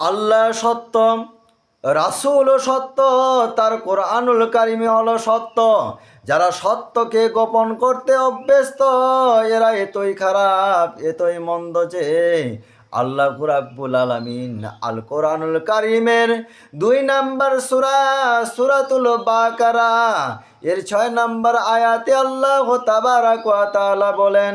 আল্লাহ সত্য রাসুল সত্য, তার কোরআনুল কারিমি হলো সত্য। যারা সত্যকে গোপন করতে অভ্যস্ত এরা এতই খারাপ, এতই মন্দ যে আল্লাহ কুরাবুল আলমিন আল কোরআনুল কারিমের দুই নাম্বার সুরা, সুরাতুল বাকারা, এর ছয় নাম্বার আয়াতে আল্লাহ তাবারাক ওয়া তাআলা বলেন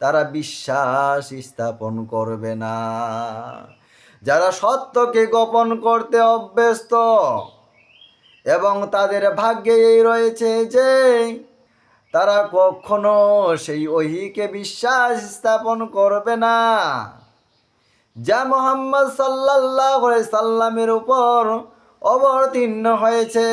তারা বিশ্বাস স্থাপন করবে না। যারা সত্যকে গোপন করতে অভ্যস্ত এবং তাদের ভাগ্যে এই রয়েছে যে, তারা কখনো সেই ওহিকে বিশ্বাস স্থাপন করবে না। যা মোহাম্মদ আলাইহি সাল্লামের উপর অবতীর্ণ হয়েছে।